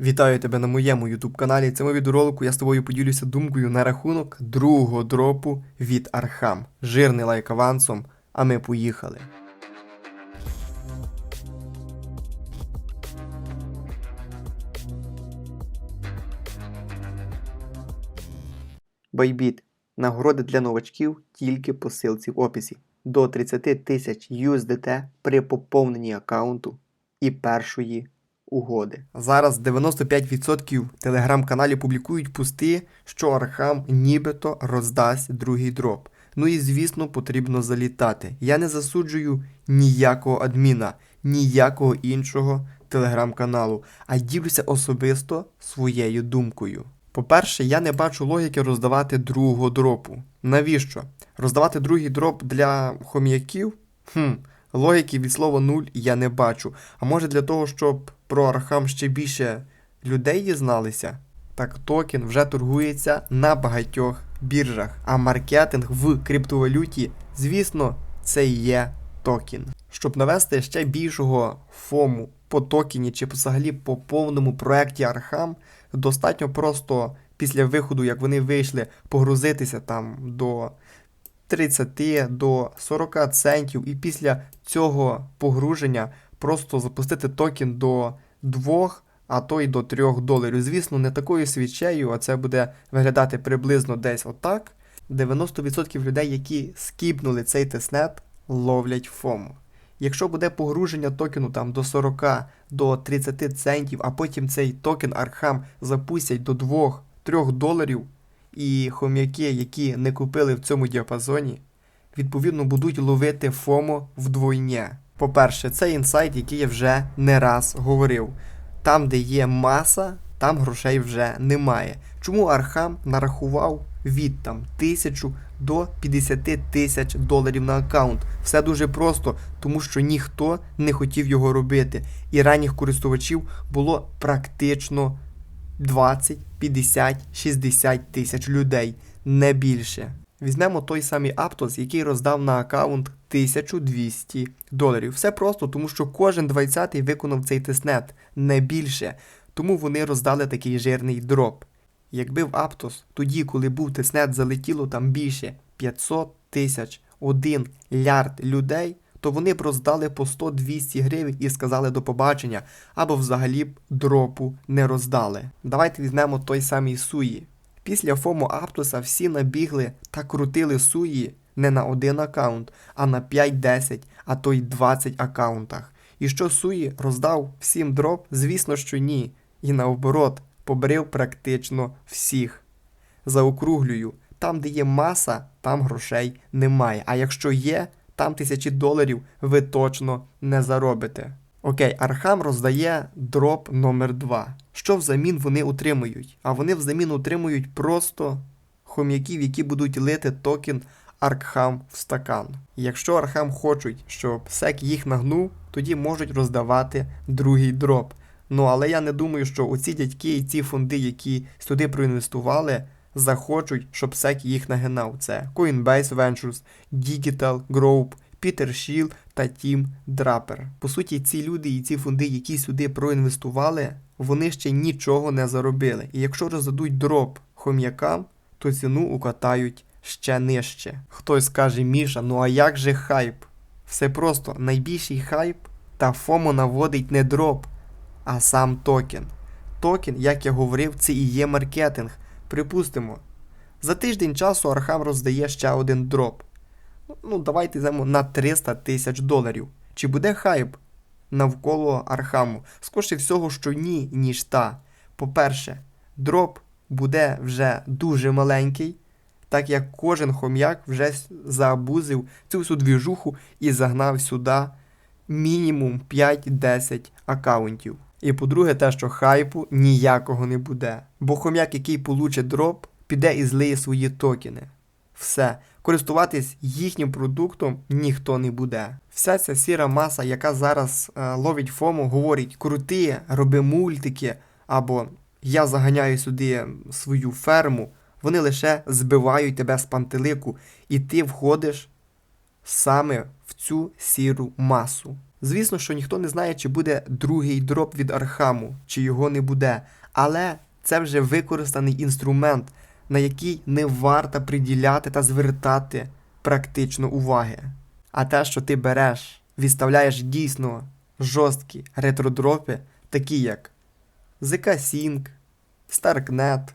Вітаю тебе на моєму YouTube каналі. Цьому відеоролику я з тобою поділюся думкою на рахунок другого дропу від Архам. Жирний лайк авансом, а ми поїхали. Байбіт. Нагороди для новачків тільки по ссылці в описі. До 30 тисяч USDT при поповненні аккаунту і першої угоди. Зараз 95% телеграм-каналів публікують пости, що Архам нібито роздасть другий дроп. Ну і звісно, потрібно залітати. Я не засуджую ніякого адміна, ніякого іншого телеграм-каналу, а ділюся особисто своєю думкою. По-перше, я не бачу логіки роздавати другого дропу. Навіщо? Роздавати другий дроп для хом'яків? Хм, логіки від слова нуль я не бачу. А може для того, щоб про Архам ще більше людей дізналися? Так токен вже торгується на багатьох біржах, а маркетинг в криптовалюті, звісно, це є токен. Щоб навести ще більшого фому по токені чи взагалі по повному проекті Архам, достатньо просто після виходу, як вони вийшли, погрузитися там до 30 до 40 центів, і після цього погруження просто запустити токен до 2, а то й до 3 доларів. Звісно, не такою свічею, а це буде виглядати приблизно десь отак. 90% людей, які скіпнули цей тестнет, ловлять фому. Якщо буде погруження токену там до 40 до 30 центів, а потім цей токен Архам запустять до 2-3 доларів, і хом'яки, які не купили в цьому діапазоні, відповідно будуть ловити ФОМО вдвойня. По-перше, це інсайт, який я вже не раз говорив. Там, де є маса, там грошей вже немає. Чому Архам нарахував від там тисячу до 50 тисяч доларів на аккаунт? Все дуже просто, тому що ніхто не хотів його робити. І ранніх користувачів було практично 20, 50, 60 тисяч людей, не більше. Візьмемо той самий Aptos, який роздав на аккаунт 1200 доларів. Все просто, тому що кожен 20-й виконав цей тестнет, не більше. Тому вони роздали такий жирний дроп. Якби в Aptos, тоді, коли був тестнет, залетіло там більше 500 тисяч, 1 лярд людей, то вони б роздали по 100-200 гривень і сказали до побачення, або взагалі б дропу не роздали. Давайте візьмемо той самий Суї. Після ФОМу Аптоса всі набігли та крутили Суї не на один аккаунт, а на 5-10, а то й 20 аккаунтах. І що Суї роздав всім дроп? Звісно, що ні. І наоборот, побрив практично всіх. Заокруглюю, там, де є маса, там грошей немає. А якщо є, там тисячі доларів ви точно не заробите. Окей, Архам роздає дроп номер 2 Що взамін вони утримують? А вони взамін утримують просто хом'яків, які будуть лити токен Архам в стакан. Якщо Архам хочуть, щоб сек їх нагнув, тоді можуть роздавати другий дроп. Ну але я не думаю, що оці дядьки і ці фонди, які сюди проінвестували, захочуть, щоб сек їх нагинав. Це Coinbase Ventures, Digital Group, Peter Schill та Team Draper. По суті, ці люди і ці фонди, які сюди проінвестували, вони ще нічого не заробили. І якщо роздадуть дроп хом'якам, то ціну укатають ще нижче. Хтось скаже, Міша, ну а як же хайп? Все просто найбільший хайп та ФОМО наводить не дроп, а сам токен. Токен, як я говорив, це і є маркетинг. Припустимо, за тиждень часу Архам роздає ще один дроп. Ну, давайте йдемо на 300 тисяч доларів. Чи буде хайп навколо Архаму? Скоріше всього, що ні, ніж та. По-перше, дроп буде вже дуже маленький, так як кожен хом'як вже заабузив цю всю двіжуху і загнав сюди мінімум 5-10 аккаунтів. І по-друге, те, що хайпу ніякого не буде. Бо хом'як, який получить дроп, піде і злиє свої токени. Все. Користуватись їхнім продуктом ніхто не буде. Вся ця сіра маса, яка зараз е, ловить фому, говорить крути, роби мультики, або я заганяю сюди свою ферму, вони лише збивають тебе з пантелику, і ти входиш саме в цю сіру масу. Звісно, що ніхто не знає, чи буде другий дроп від Архаму, чи його не буде. Але це вже використаний інструмент, на який не варто приділяти та звертати практично уваги. А те, що ти береш, відставляєш дійсно жорсткі ретродропи, такі як ZK Sync, Starknet.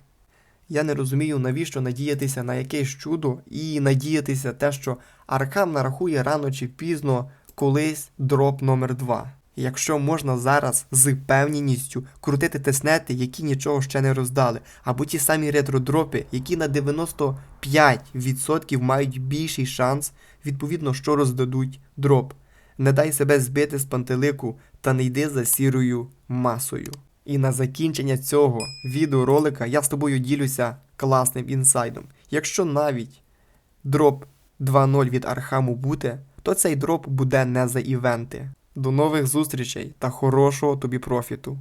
Я не розумію, навіщо надіятися на якесь чудо і надіятися те, що Аркам нарахує рано чи пізно колись дроп номер 2 Якщо можна зараз з певністю крутити теснети, які нічого ще не роздали, або ті самі ретродропи, які на 95% мають більший шанс, відповідно, що роздадуть дроп. Не дай себе збити з пантелику та не йди за сірою масою. І на закінчення цього відеоролика я з тобою ділюся класним інсайдом. Якщо навіть дроп 2.0 від Архаму буде, то цей дроп буде не за івенти. До нових зустрічей та хорошого тобі профіту!